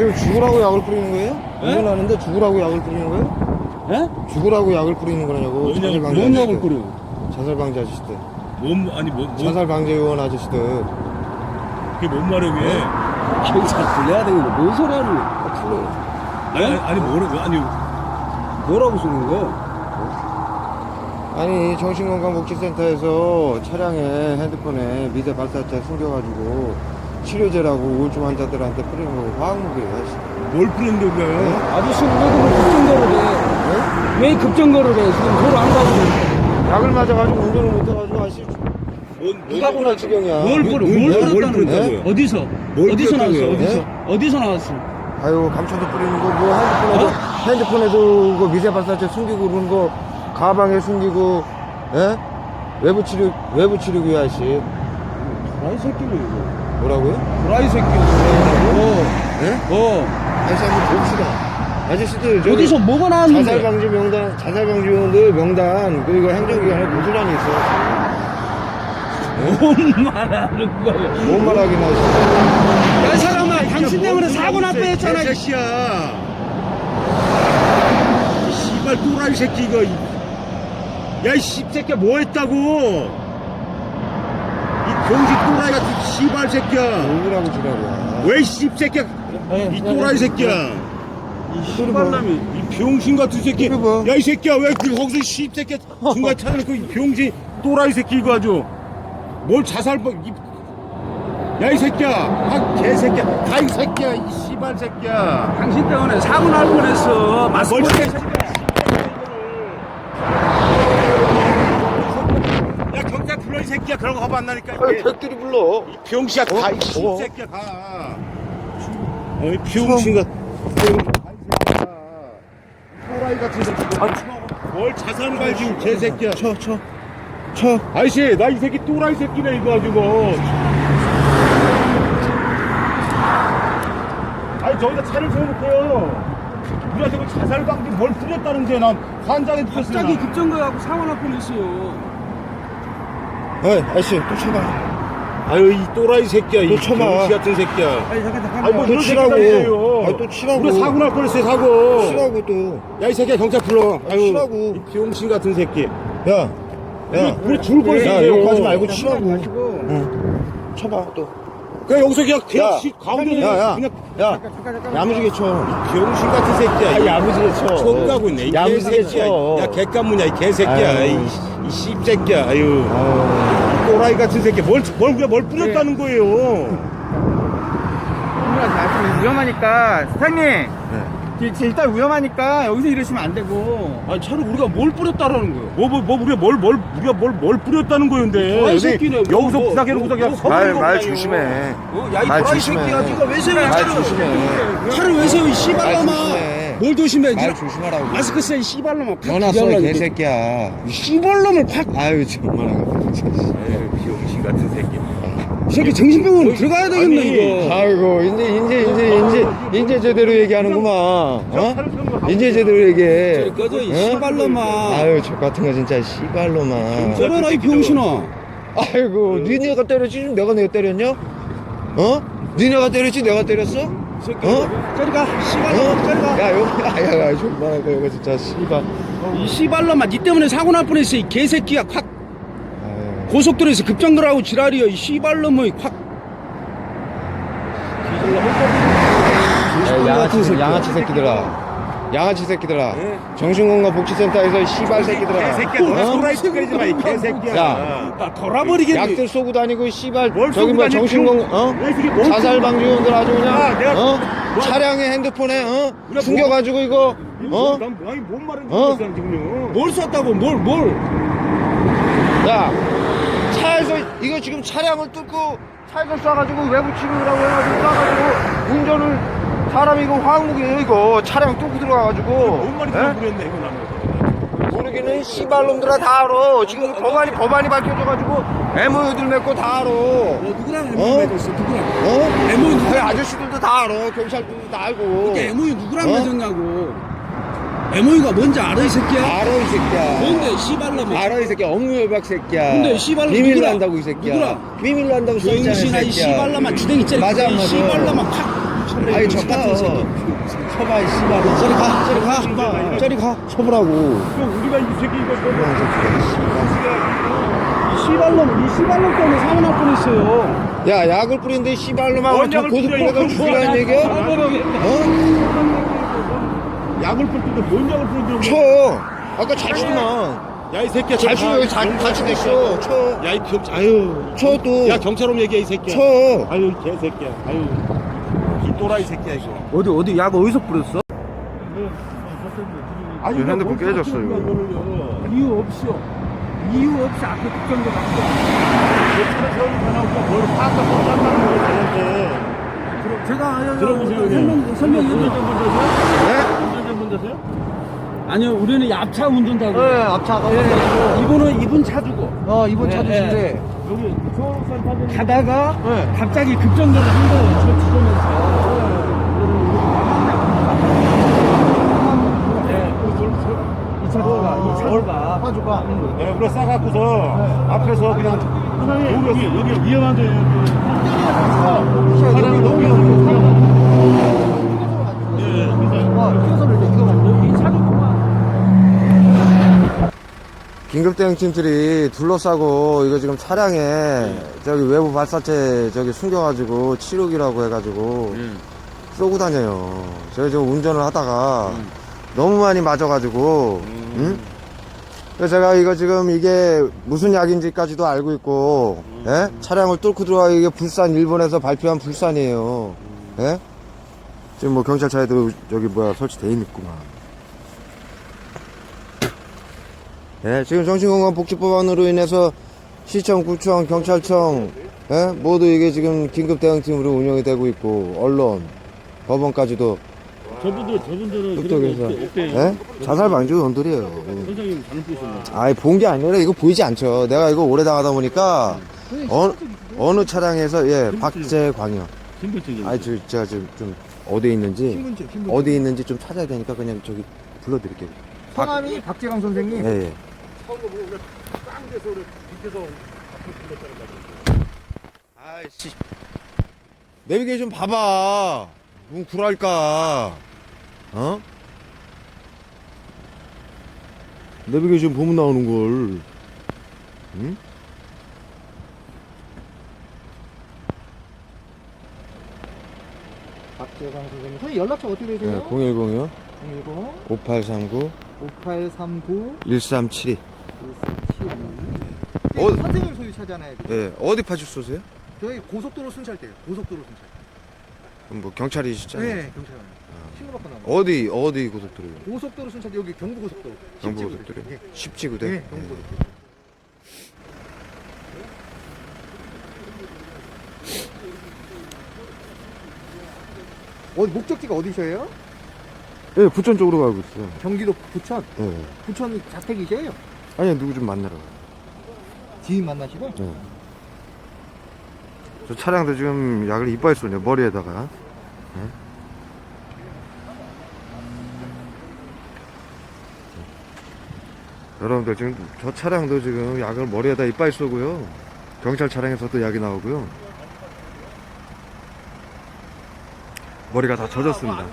지금 죽으라고 약을 뿌리는 거예요? 예? 운전하는데 죽으라고 약을 뿌리는 거예요? 예? 죽으라고 약을 뿌리는 거냐고 뭔 자살 방지 뭔 아저씨들. 약을 끓여? 자살 방지 아저씨들 몸 아니 뭐, 뭐 자살 방지 의원 아저씨들 그게 뭔 말이야 그게? 경찰 불러야 되는데 뭔 소리 하는 거야? 아니 아니, 아니 뭐라 아니 뭐라고 쓰는 거야? 아니 정신건강복지센터에서 차량에 핸드폰에 미세 발사체 숨겨가지고 치료제라고 우울증 환자들한테 뿌리는 거 화학무기예요. 뭘 푸는데 그거야? 아저씨 왜 그럼 급정거를 해? 왜 급정거를 해? 지금 도로 안 가고 약을 맞아가지고 운전을 못해가지고 아저씨 뭔 누가 보나 지경이야 뭘 뿌려? 뭘뭘 뿌렸다는 거야? 뿌렸다고요? 어디서? 뭘 어디서 나왔어? 뿌렸다고요? 어디서? 어디서 나왔어? 아유 감춰서 뿌리는 거 뭐 핸드폰에도 핸드폰에도 그 미세 발사체 숨기고 그러는 거 가방에 숨기고 예? 외부 치료 외부 치료기 아저씨 도라이 새끼네 이거. 뭐라고요? 도라이 새끼. 어. 예? 어. 아저씨 한번 봅시다 아저씨들 저기 어디서 뭐가 나왔는데? 자살 방지 명단 자살 방지 요원들 명단 그리고 행정기관에 고스란히 있어 뭔 말하는 거야? 뭔 말하긴 하지 야, 이 사람아, 당신 때문에 사고 날 뻔했잖아. 이 새끼야. 이 씨발 또라이 새끼 이거. 야 이 씹새끼야 뭐 했다고? 이 병신 또라이 같은 씨발 새끼야. 뭐라고 지랄이야 왜 씹새끼야? 이 또라이 새끼야. 이 씨발놈이. 이 병신 같은 새끼. 이거 봐. 야이 새끼야 왜 그 거기서 씹새끼야 중간 차려놓고 이 병신 또라이 새끼 이거 아주. 뭘 자살 법. 야이 새끼야. 아 개새끼야. 가이 새끼야. 이 씨발 새끼야. 당신 때문에 사고 날 뻔했어. 마스크 뭘벗고 야 경찰 불러 이 새끼야 그런 거 하면 안 나니까 아유 이게 백들이 불러 병신아 어? 가이 어? 새끼야 가 어이 병신아 또라이 같은 새끼 뭘 자살 발기 개새끼야 쳐쳐 아이씨 나 이 새끼 또라이 새끼네 이거 가지고 아니 저기다 차를 세워놓고요 우리한테 그 자살 방지 뭘 뿌렸다는데 난 환장해 죽겠어 갑자기 나. 급정거하고 사고 날 뻔했어요. 어이 아저씨 또 쳐봐 아유 이 또라이 새끼야 또이 쳐봐. 병신 같은 새끼야 아니 잠깐 잠깐. 아니 뭐또 이런 치라고. 아니, 또 치라고. 우리 사고 날 뻔했어요 사고 치라고 또 야 이 새끼야 경찰 불러 아유 치라고. 이 병신 같은 새끼 야, 야, 우리 죽을 뻔했어 야, 이제요. 욕하지 말고 치라고. 마시고. 응. 쳐봐, 또. 그냥 여기서 그냥 야, 그냥 씨, 가운데 야, 야, 그냥 야. 야무지게 쳐. 병신 같은 새끼야 아, 야무지게 쳐. 촉가고 있네 이 야무지게 개새끼야 쳐. 야 개까무냐 이 개새끼야 아유. 이, 이 씹새끼야 아유 아유, 또라이 같은 새끼 뭘, 뭘, 그냥 뭘 뿌렸다는 거예요 좀 위험하니까 사장님 지- 지- 일단 위험하니까 여기서 이러시면 안 되고 아니 차를 우리가 뭘 뿌렸다라는 거야? 뭐, 뭐, 뭐, 우리가 뭘, 뭘, 우리가 뭘, 뭘 뿌렸다는 거였는데. 여기 새끼네. 뭐, 여기서 뭐, 부탁해놓고서 그냥 뭐, 서버린 말, 말. 조심해. 어? 야 이 말 도라이 조심해. 새끼야. 네가 왜 세워 말 차를? 조심해. 차를 왜 세워 이말 씨발놈아? 뭘 조심해? 말 조심하라고. 마스크 써이 씨발놈아. 팍 전화 써. 개새끼야. 이 씨발놈을 팍. 아유, 정말. 병신 같은 새끼. 이 새끼 정신병원 들어가야 되겠네 이거. 아이고, 이제, 이제, 이제, 이제, 이제 제대로 얘기하는구만. 어? 이제 제대로 얘기해. 꺼져 이 어? 씨발놈아. 아유, 저 같은 거 진짜 씨발로만. 저러라 이 병신아. 아이고, 니네가 때렸지? 내가 내가 때렸냐? 어? 니네가 때렸지? 내가 때렸어? 어? 저리 가. 씨발놈아 저리 가. 야, 여기, 야, 야, 야, 정말, 이거 진짜 씨발. 이 씨발놈아 니 때문에 사고 날 뻔했어 이 개새끼야 확. 고속도로에서 급정거하고 지랄이야 이 씨발놈의 확 야, 양아치, 양아치 새끼들아. 양아치 새끼들아. 정신건강 복지센터에서 씨발 새끼들아. 개새끼야, 어? 소라이 찌끄리지 마, 이 개새끼야. 야. 나 돌아버리겠네 약들 쏘고 다니고 씨발 뭘 저기 쏘고 뭐 다니, 정신건 병- 어? 새끼 뭘 자살 쏘고 방지원들 아주 그냥 야, 내가 어? 뭐- 차량에 핸드폰에 어? 뭐- 숨겨가지고 이거 어? 난, 아니, 뭔 말인지 어? 모르겠어, 지금요. 뭘 쐈다고 뭘뭘 야 차에서 이거 지금 차량을 뚫고 차에서 쏴가지고 외부 치료라고 해가지고 쏴가지고 운전을 사람이 이거 화학무기예요 이거 차량 뚫고 들어가가지고 뭔 말인지 에? 모르겠네, 이거 나는. 모르기는 씨발놈들아 다 알아 지금 법안이 법안이 밝혀져가지고 MOU들 맺고 다 알아 누구랑 어? MOU 맺었어 누구랑 어? MOU 누구 그 아저씨들도 다 알아 경찰들도 다 알고 이게 MOU 누구랑 어? 맺었냐고 MOU가 뭔지 알아 이 새끼야? 알아 이 새끼야. 뭔데 씨발놈아 알아 이 새끼야. 업무협약 새끼야. 근데 씨발놈 비밀로 누구라? 한다고 이 새끼야. 누구라? 비밀로 한다고 써있잖아 병신아 이 씨발놈아 주댕이 째려. 맞아, 이 맞아. 씨발놈아 팍. 아이 저 같은 새끼. 쳐봐 이 씨발. 저리 가 저리 가. 저리 가. 쳐보라고. 우리가 이 새끼 이거 씨발놈, 이 씨발놈 때문에 사고 날 뻔했어요. 야 약을 뿌리는데 씨발로만 뭔저 약을 고속 뿌려, 뿌려가 이거 죽이라는 얘기야? 어? 약을 뿌리는데 뭔 약을 뿌리는데 쳐 아까 잘 치더만 야 이 새끼야 잘 치고 여기 잘, 있어. 쳐. 야이 경찰 아유. 쳐야또 경찰 오면 얘기해 이 새끼야. 쳐. 아유 개 새끼야. 아유. 이 또라이 새끼야 이거. 어디 어디 약 어디서 뿌렸어? 아니 그 핸드폰 깨졌어요. 이유 없이요. 이유 없이 앞에 급정거 갔어. 뭘 파악도 못 한다는 거야 걔한테. 제가 들어보세요, 설명, 설명해드릴게요. 네? 운전자분 되세요? 아니요, 우리는 얍차 운전다고. 네 앞차가 이분은 이분 차 주고. 어 이분 네, 찾으신데 여기 초록산 타고 가다가 네. 갑자기 급정거를 한 거예요. 저 지점에서. 이 차도가, 이 차도가. 파주가 네, 우리가 싸갖고서 앞에서 그냥 여기 여기 여기 위험한데 사람이 너무 위험해 이 차도가. 긴급 대응팀들이 둘러싸고 이거 지금 차량에 저기 외부 발사체 저기 숨겨가지고 치료기라고 해가지고 쏘고 다녀요. 저희 지금 운전을 하다가 너무 많이 맞아가지고 응? 그래서 제가 이거 지금 이게 무슨 약인지까지도 알고 있고 예? 차량을 뚫고 들어와 이게 불산 일본에서 발표한 불산이에요. 예? 지금 뭐 경찰차에도 저기 뭐야 설치돼 있구만. 예, 지금 정신건강복지법안으로 인해서 시청, 구청, 경찰청, 예, 모두 이게 지금 긴급 대응팀으로 운영이 되고 있고, 언론, 법원까지도 저분들 저분들은 똑똑해서? 예? 자살 방지 원들이에요. 선생님 잘못 보셨네 아이, 본 게 아니라 이거 보이지 않죠. 내가 이거 오래 당하다 보니까, 어느, 어느 차량에서, 예, 박재광이요. 신분증이 아이, 저, 제가 지금 좀, 어디에 있는지, 어디에 있는지 좀 찾아야 되니까 그냥 저기 불러드릴게요. 성함이 박재강 선생님 예, 예. 아이씨. 내비게이션 봐봐. 문 굴할까? 어? 내비게이션 보면 나오는 걸. 응? 박재강 선생님 선생님 연락처 어떻게 네, 되세요? 010이요? 010 5839 5839 1372. 1372 어. 선생님 소유 차잖아요 예, 어디 파출소세요? 저희 고속도로 순찰대요 고속도로 순찰 그럼 뭐 경찰이시잖아요. 네 경찰 신고 받고 나와 어디 어디 고속도로요? 고속도로 순찰대 여기 경부 고속도로 경부 고속도로. 예. 십지구대. 네 예. 경부 고속도로 어디 목적지가 어디셔요? 예, 부천 쪽으로 가고 있어요. 경기도 부천 예. 부천 자택이세요? 아니 누구 좀 만나러 가요. 지인 만나시고 예. 저 차량도 지금 약을 이빨 쏘네 머리에다가. 예? 여러분들 지금 저 차량도 지금 약을 머리에다 이빨 쏘고요. 경찰 차량에서도 약이 나오고요. 머리가 다 젖었습니다.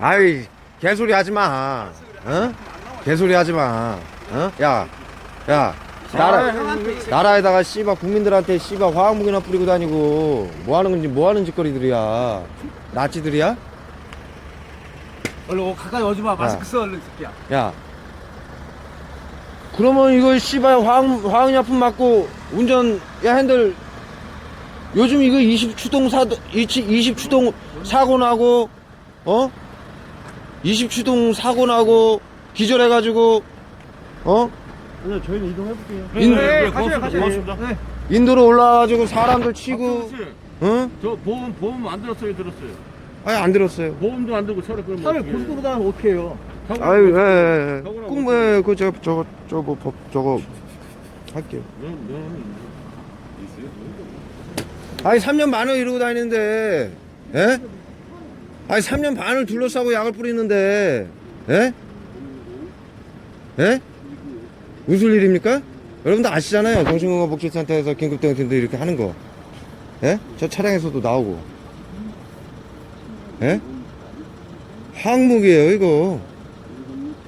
아이 개소리 하지 마. 어? 개소리 하지 마. 어? 야, 야, 나라 나라에다가 씨발 국민들한테 씨발 화학무기나 뿌리고 다니고 뭐 하는 건지 뭐 하는 짓거리들이야. 나치들이야? 얼른 가까이 오지 마. 마스크 써, 얼른 새끼야. 야. 그러면 이거 씨발 화학 화학약품 맞고 운전 야 핸들 요즘 이거 20 추동 사도 20, 20 추동 사고 나고 어? 20 추동 사고 나고 기절해 가지고 어? 아니요 저희는 이동해볼게요 인- 네, 네, 가세요, 가세요. 고맙습니다 인도로 올라와가지고 사람들 치고 응? 저 보험 보험 안 들었어요 들었어요 아니 안 들었어요. 보험도 안 들고 차를 끌면 차를 어떡해. 고속도로 다니면 어떻게 해요? 타고 아유, 예, 예, 예. 꼭, 뭐, 그, 저, 저거, 저거, 뭐, 법, 저거, 할게요. 면- 면? 아니, 3년 반을 이러고 다니는데, 예? 아니, 3년 반을 둘러싸고 약을 뿌리는데, 예? 예? 무슨 일입니까? 여러분들 아시잖아요. 정신건강복지센터에서 긴급대응팀도 이렇게 하는 거. 예? 저 차량에서도 나오고. 예? 항목이에요 이거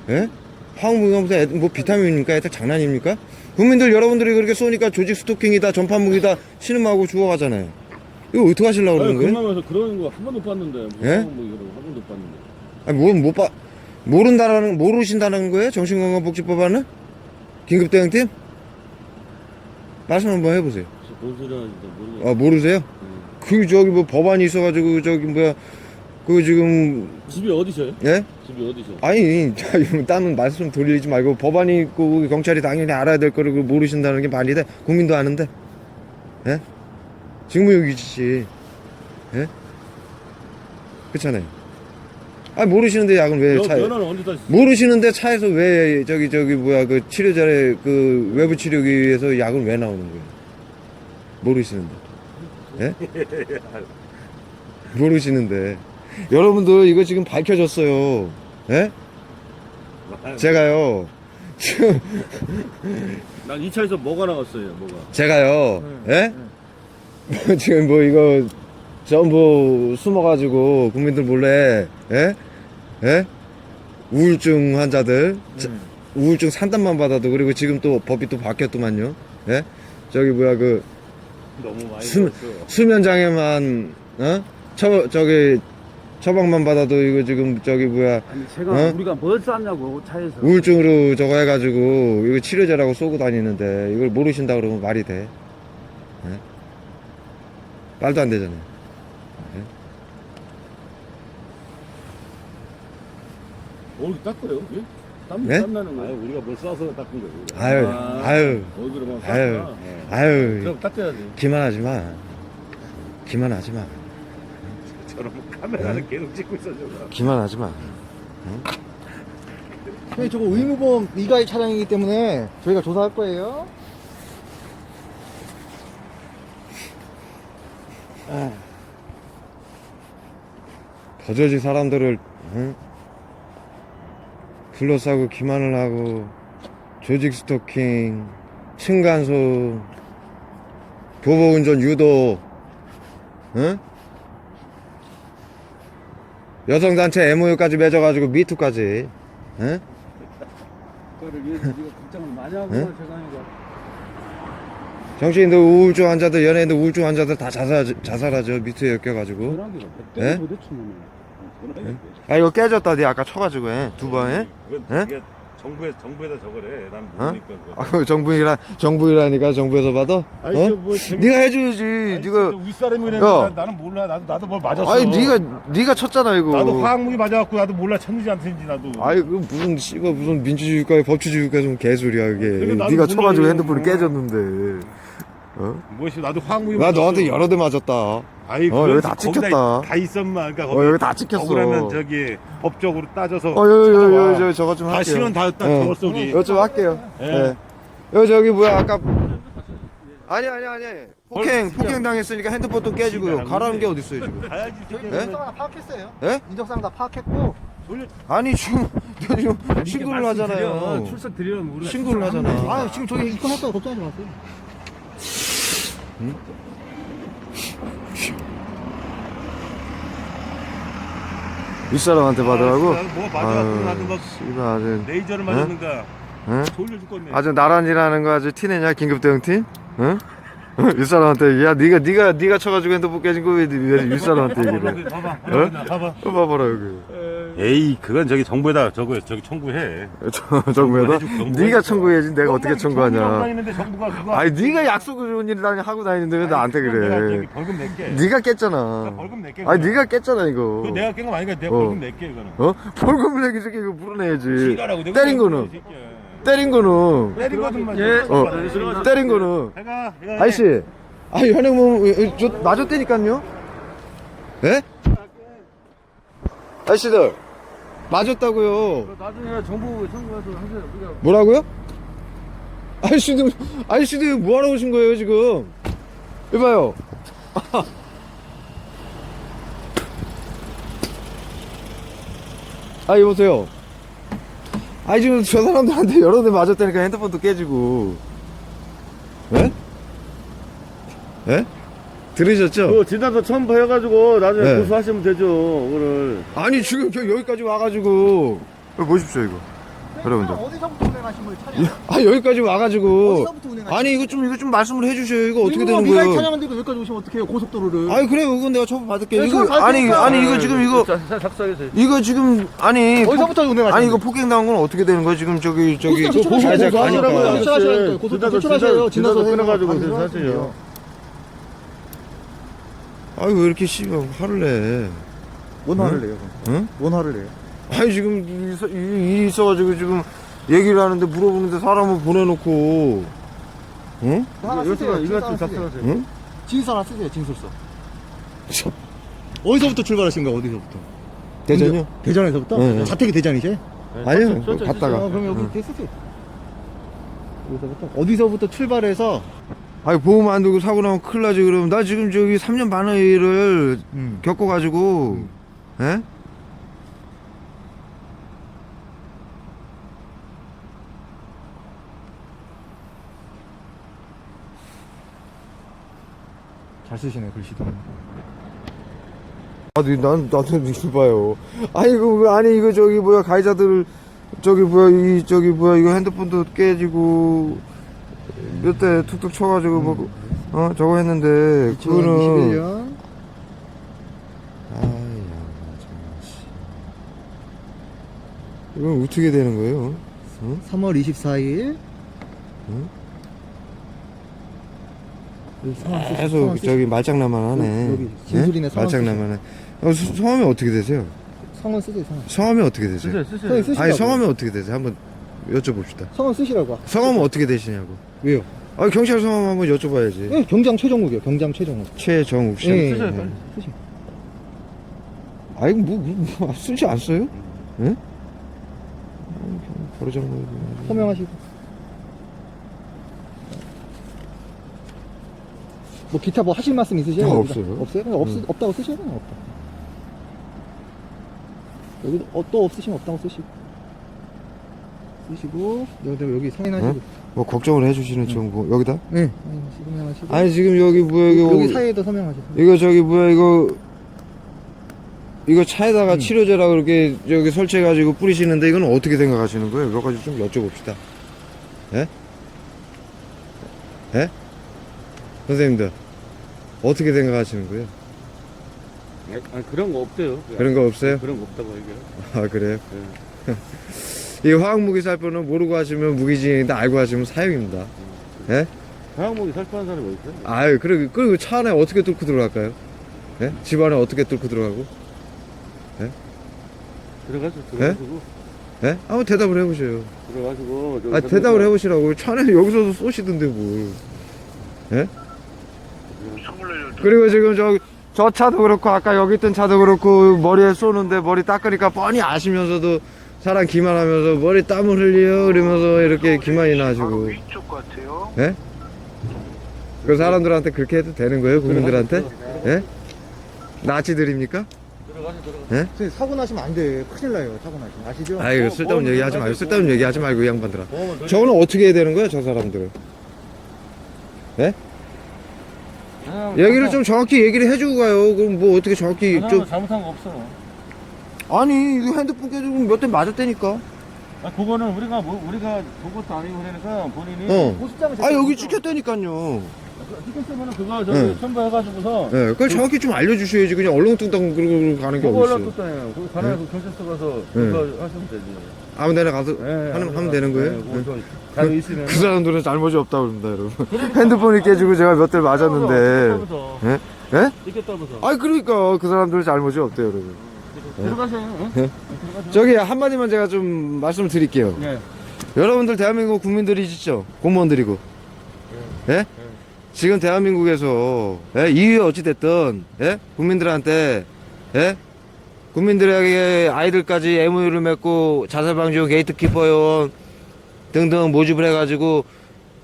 예? 항목이 무슨 애들 뭐 비타민입니까? 애들 장난입니까? 국민들 여러분들이 그렇게 쏘니까 조직 스토킹이다 전파무기다 신음하고 죽어가잖아요 이거 어떻게 하시려고 그러는 거예요? 금남에서 그런 거한 번도 봤는데 뭐, 예? 뭐한 번도 봤는데 아니 뭐 못 봐 모른다라는 모르신다는 거예요? 정신건강복지법 안은 긴급 대응팀 말씀 한번 해보세요. 진짜 뭔 소리 하는지 모르겠어 아 모르세요? 그 저기 뭐 법안이 있어가지고 저기 뭐야 그 지금 집이 어디셔요? 예? 집이 어디셔? 아니 자, 이거 딴 말씀 돌리지 말고 법안이 있고 경찰이 당연히 알아야 될 거를 그걸 모르신다는 게 말이 돼? 국민도 아는데 예? 직무유기지 예? 그렇잖아요. 아 모르시는데 약은 왜 차에 연하는 언제 다시 모르시는데 차에서 왜 저기 저기 뭐야 그 치료자의 그 외부 치료기에서 약은 왜 나오는 거예요? 모르시는데. 예? 모르시는데. 여러분들 이거 지금 밝혀졌어요. 예? 제가요. 지금 난이 차에서 뭐가 나왔어요 뭐가 제가요. 예? 지금 뭐 이거 전부 숨어가지고 국민들 몰래 예? 예? 우울증 환자들 자- 우울증 상담만 받아도 그리고 지금 또 법이 또 바뀌었더만요. 예? 저기 뭐야 그 너무 많이 수, 수면 장애만 어? 처 저기 처방만 받아도 이거 지금 저기 뭐야 아니 제가 어? 우리가 뭘 쌌냐고 차에서 우울증으로 저거 해가지고 이거 치료제라고 쏘고 다니는데 이걸 모르신다 그러면 말이 돼? 예? 말도 안 되잖아요. 얼굴 닦아요? 예? 땀, 네? 땀 나는 거예요? 우리가 뭘 쏴서 닦은 거예요 아유, 아. 아유, 얼굴에 막 아유, 닦아 아유, 그럼 닦아야지 기만하지 마. 기만하지 마. 저런 카메라는 계속 찍고 있어 저 기만하지 마. 네, 저거 의무보험 미가입 차량이기 때문에 저희가 조사할 거예요. 버저지 사람들을 응? 둘러싸고 기만을 하고 조직 스토킹, 층간소, 교보운전 유도, 응? 여성단체 MOU까지 맺어가지고 미투까지, 응? 그거를 위해서 네가 걱정을 많이 하고 하니까 정치인들 우울증 환자들, 연예인들 우울증 환자들 다 자살, 자살하죠. 미투에 엮여가지고. 전화기가 예? 100대 도대체 면 아, 이거 깨졌다. 네 아까 쳐가지고, 해. 두 번에. 그건 예? 이게 정부에 정부에다 저거래 난 어? 모르니까 그거. 아, 정부이라, 정부이라니까 정부에서 받아? 아니, 어? 저뭐 재밌- 네가 해줘야지. 네가 윗사람이 야. 나는 몰라 나도 나도 뭘 맞았어 아니 네가 네가 쳤잖아 이거. 나도 화학무기 맞아갖고 나도 몰라 쳤는지 안 쳤는지 나도 아이 그 무슨 씨가 무슨 민주주의과에 법치주의과 좀 개소리야 이게. 그래, 나도 네가 쳐가지고. 핸드폰이 어. 깨졌는데. 어? 뭐시 나도 화학무기 나. 너한테 여러 대 맞았다. 아이 어, 여기 다 찍혔다. 다 있었마 그러니까 어, 여기 다 찍혔어. 억울하면 저기 법적으로 따져서 어, 여, 여, 여, 찾아와. 여, 저, 저거 좀 다 할게요. 신원 다, 다 어. 적었어 우리 이거 좀 할게요. 예. 예. 여 저기 뭐야 아까 아니 아니 아니 폭행 폭행 당했으니까 핸드폰도 깨지고요. 가라는 게 어디 있어요 지금? 가야지 저희 네? 인적사항 다 파악했어요. 예? 인적사항 다 파악했고 아니 지금 내가 지금 신고를 하잖아요. 출석 드리면 우리가 신고를 하잖아. 아 지금 저기 거야 걱정하지 마세요. 윗사람한테 받으라고? 아, 뭐 맞아갖고 나도 막 씨발 아주 레이저를 맞았는가 응? 돌려 죽겠네 아주 나란히라는 거 아주 티내냐 긴급 대응팀? 응? 윗사람한테 야 네가 네가 네가 쳐가지고 핸드폰 깨진 거왜 윗사람한테 얘기를 해? 봐봐 어? 봐봐 어, 봐봐라 여기 에이 그건 저기 정부에다 저거 저기 청구해. 저- 정부에다? 네가 청구해야지 내가 어떻게 청구하냐. 다니는데 정부가 그거 아니 네가 약속을 좋은 일 다니 하고 다니는데 왜 나한테 내가 그래? 저기 벌금 낼게. 네가 깼잖아. 벌금 낼게 아니. 네가 깼잖아 이거. 그거 내가 깬 거 아니니까 내가 어. 벌금 낼게 이거는. 어? 벌금을 내기 새끼 이거 물어내야지. 지랄하고 내가 때린 거는. 낼게, 이 새끼야. 때린 거는. 때린 거든만 예. 어. 때린 거는. 내가 내가 아저씨. 아 현행 뭐저 맞았다니까요? 예? 아저씨들 맞았다고요 나중에 정부 청구해서 하세요 우리가 뭐라고요? 아저씨들 아저씨들 뭐하러 오신 거예요 지금 이봐요 아 이보세요 아니 지금 저 사람들한테 여러 대 맞았다니까 핸드폰도 깨지고 예? 예? 들으셨죠? 그 진단서 첨부 해가지고 나중에 네. 고소하시면 되죠 그거를 아니 지금 저 여기까지 와가지고 이거 보십시오 이거 여러분들 어디서부터 운행하신 거예요, 차량? 아 여기까지 와가지고 어디서부터 운행하신 아니 이거 좀 이거 좀 말씀을 해주셔요 이거 어떻게 이거 되는 미라이 거예요? 차량인데도 여기까지 오시면 어떡해요, 고속도로를. 아니 그래요 이건 내가 처분 받을게 네, 이거 처분 받을 아니 테니까. 아니 이거 지금 이거 작성해서 이거 지금 아니 어디서부터 운행하신 아니 이거? 폭행 당한 건 어떻게 되는 거야 지금 저기 저기 고소 아, 제가 고소하시라고요. 가니까. 고소하시라고요. 고소 제출하셔요. 진단서 진단서 끊어가지고 해서 사실요 아니 왜 이렇게 씨발 화를 내 뭔 화를 내요? 그럼? 응? 뭔 화를 내요? 아니 지금 이 있어- 이- 일이 있어가지고 지금 얘기를 하는데 물어보는데 사람을 보내놓고 응? 하나 쓰세요. 이거 진술 좀 하나 쓰세요. 작성하세요 응? 진술 하나 쓰세요, 진술서. 어디서부터 출발하신 거예요, 어디서부터? 대전요? 대전에서부터? 네, 네. 자택이 대전이지? 아니요 저- 저- 갔다가 어, 그럼 여기 응. 쓰세요. 어디서부터? 어디서부터 출발해서 아니 보험 안 들고 사고 나면 큰일 나지 그러면 나 지금 저기 3년 반의 일을 음. 겪어가지고 예? 잘 쓰시네, 글씨도. 아니 난 나도 이거 봐요 아니 이거 아니 이거 저기 뭐야 가해자들 저기 뭐야 이 저기 뭐야 이거 핸드폰도 깨지고 몇대 툭툭 쳐가지고 뭐 어 저거 했는데 그거는 2021년 아야 정말 씨 이건 어떻게 되는 거예요? 응? 3월 24일 계속 저기 말장난만 하네. 여기 진술이네, 예? 성함 말장난만 해. 어, 수- 성함이 어떻게 되세요? 성원 쓰세요, 성원. 성함이 어떻게 되세요? 쓰세요 쓰세요. 아니 성함이 어떻게 되세요? 한번 여쭤봅시다. 성원 쓰시라고. 성함은 어떻게 되시냐고. 왜요? 아 경찰 성함 한번 여쭤봐야지. 예, 경장 최종욱이요, 경장 최종욱. 최정욱 씨. 예, 쓰세요, 예. 빨리. 쓰시. 아 이거 뭐, 뭐, 뭐 쓰지 않았어요? 예? 버르장 거 서명하시고. 뭐 기타 뭐 하실 말씀 있으세요? 아, 여기다? 없어요. 없어요? 그냥 없, 음. 없다고 쓰셔요? 그냥 없다. 여기 어, 또 없으시면 없다고 쓰시고. 쓰시고 여기 여기 사인하시고. 뭐 걱정을 해주시는 정보 여기다? 네. 서명하시고. 아니 지금 여기 뭐야 이거 여기 사이에도 서명하시고. 이거 저기 뭐야 이거 이거 차에다가 음. 치료제라 그렇게 저기 설치해가지고 뿌리시는데 이건 어떻게 생각하시는 거예요? 몇 가지 좀 여쭤봅시다. 예? 예? 선생님들 어떻게 생각하시는 거예요? 아니 그런 거 없대요 그런 거 없어요? 그런 거 없다고 얘기해요 아 그래요? 네. 이 화학무기 살포는 모르고 하시면 무기징역인데 알고 하시면 사형입니다. 예? 화학목이 살포한 사람이 어디 있어요? 아유 그리고 그리고 차 안에 어떻게 뚫고 들어갈까요? 예? 집 안에 어떻게 뚫고 들어가고? 들어가서 들어가시고 예? 한번 대답을 해보세요. 들어가시고 저기 아 대답을 해보시라고 차는 여기서도 쏘시던데 뭘 예? 그리고 지금 저, 저 차도 그렇고 아까 여기 있던 차도 그렇고 머리에 쏘는데 머리 닦으니까 뻔히 아시면서도 사람 기만하면서 머리 땀을 흘려 그러면서 이렇게 기만이 나시고 위쪽 같아요. 예? 그 사람들한테 그렇게 해도 되는 거예요 국민들한테? 예? 나치들입니까? 선생님, 사고 나시면 안 돼. 큰일 나요. 사고 나시면 아시죠? 아유 쓸데없는 얘기 하지 말고 쓸데없는 얘기 하지 말고 이 양반들아 저거는 어떻게 해야 되는 거야 저 사람들은 예? 얘기를 좀 정확히 얘기를 해주고 가요. 그럼 뭐 어떻게 정확히 좀 잘못한 거 없어 아니 이거 핸드폰 깨지고 몇 대 맞았다니까. 아 그거는 우리가 뭐 우리가 본 것도 아니고 그러니까 본인이 어. 보습장을 아 여기 찍혔다니까요. 찍혔으면 그거 저기 응. 첨부해가지고서 예, 그걸 정확히 좀 알려주셔야지 그냥 얼렁뚱땅 그러고 가는 게 그거 어딨어. 올라뒀잖아요 그 관할 그 경찰서 가서 네. 그거 하시면 되지 아무 데나 가서 예, 하는 하면 되는 거예요. 예, 그거 예. 좀 자료 있으면 그 사람들은 잘못이 없다 그럽니다, 여러분. 핸드폰이 깨지고 제가 몇 대를 맞았는데. 예? 예? 찍혔다면서 아니 그러니까 그 사람들은 잘못이 없대요, 여러분. 들어가세요 예? 저기 한마디만 제가 좀 말씀을 드릴게요. 네. 여러분들 대한민국 국민들이시죠? 공무원들이고. 예? 지금 대한민국에서 예? 이유에 어찌됐든 예? 국민들한테 예? 국민들에게 아이들까지 MOU를 맺고 자살방지원 게이트키퍼 요원 등등 모집을 해가지고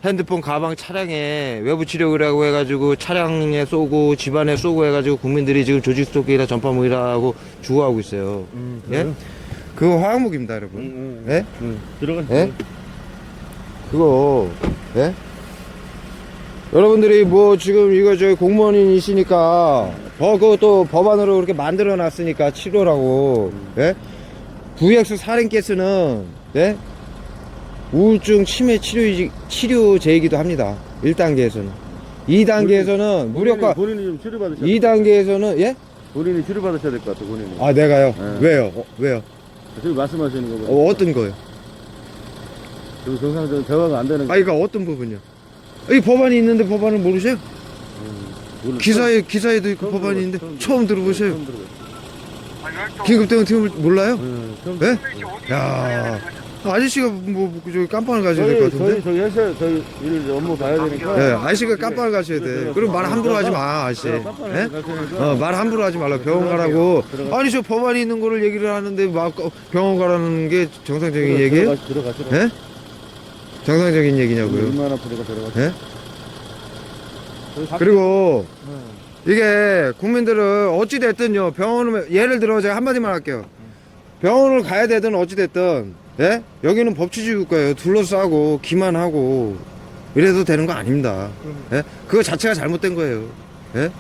핸드폰 가방 차량에 외부 치료라고 해가지고 차량에 쏘고 집안에 쏘고 해가지고 국민들이 지금 조직 스토킹이나 전파 무기라고 주고하고 있어요. 예? 그거 화학무기입니다, 여러분. 응, 예? 응. 들어가세요 예? 그거 예? 여러분들이 뭐 지금 이거 저 공무원이시니까 버 그것도 법안으로 그렇게 만들어 놨으니까 치료라고 예? VX 살인 가스는 예? 우울증 치매 치료 치료제이기도 합니다. 1단계에서는 2단계에서는 무력화 본인이 좀 치료받으셔야 2단계에서는 예? 본인이 치료받으셔야 될 것 같아 본인이 아 내가요? 네. 왜요? 어, 왜요? 지금 말씀하시는 거 어, 보면 어떤 거요? 지금 정상적인 대화가 안 되는 아 이거 어떤 부분요? 이 법안이 있는데 법안을 모르세요? 오늘 기사에 기사에도 있고 처음 법안이 들어봐요. 있는데 처음 처음 들어보세요. 처음 들어봐요. 긴급 대응팀을 몰라요? 음, 처음 예? 야 아저씨가 뭐 저기 깜빵을 가셔야 될 것 저희 저희 같은데. 저희 회사 저희 일 업무 봐야 되니까 예, 아저씨가 깜빵을 가셔야 돼. 그럼 말 함부로 하지 마, 아저씨. 예? 어, 말 함부로 하지 말라. 병원 가라고. 아니 저 법안이 있는 거를 얘기를 하는데 막 어, 병원 가라는 게 정상적인 얘기예요? 들어가 들어가 예? 정상적인 얘기냐고요. 얼마나 들어가 들어가 예? 그리고 이게 국민들은 어찌 됐든요 병원을 예를 들어 제가 한마디만 할게요 병원을 가야 되든 어찌 됐든 예? 여기는 법치주의 국가예요. 둘러싸고 기만하고 이래도 되는 거 아닙니다. 예? 그거 자체가 잘못된 거예요. 예